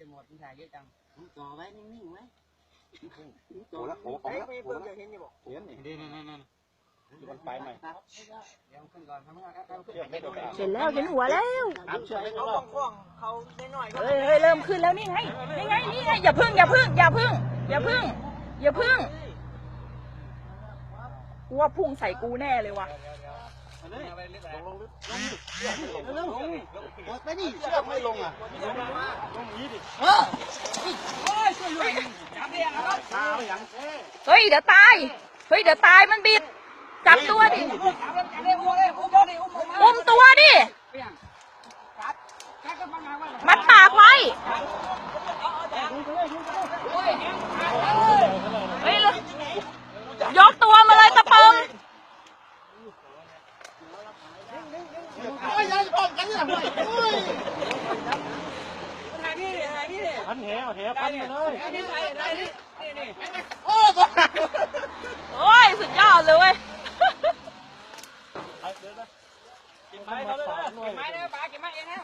จะหมดมึงถ่ายเยอะจังจ่อไว้นิ่งๆไว้โอ้แล้วโอ้โอ้เฮ้ยแล้วมีโอ้เพิ่งแล้วจะเห็นอยู่บอกเห็นนี่นี่นี่นี่นี่อยู่บนปลายใหม่เดี๋ยวขึ้นก่อนทำให้เอาขึ้นเชือกไม่โดนอะเห็นแล้วเห็นหัวแล้วตามเชือกไม่โดเขานคล่องๆเขาน้อยๆก็เฮ้ยเฮ้ยเริ่มขึ้นแล้วนี่ไงนี่ไงนี่ไงอย่าพึ่งอย่าพึ่งอย่าพึ่งอย่าพึ่งอย่าพึ่งกูว่าพุ่งใส่กูแน่เลยว่ะ ลงลงลึกเร็วๆกดไปนี่เชือกไม่ลงอะลงนี้ดิเฮ้ยเดี๋ยวตายเฮ้ยเดี๋ยวตายมันบิดจับตัวดิอุ้มตัวดิมัดปากไว้เฮ้ยยกตัวมาเลยตะปง โอ้ยยังป้องกันเนี่ยโอ้ยถ่ายนี่ดิถ่ายนี่ดิพันแหวแหวพันไปเลยถ่ายนี่ถ่ายนี่นี่นี่โอ้ยโอ้ยสุดยอดเลยเว้ยไปเดินไปกินไปไปมาเลยสามหน่วยไม้เลยปลากินไม้เองนะ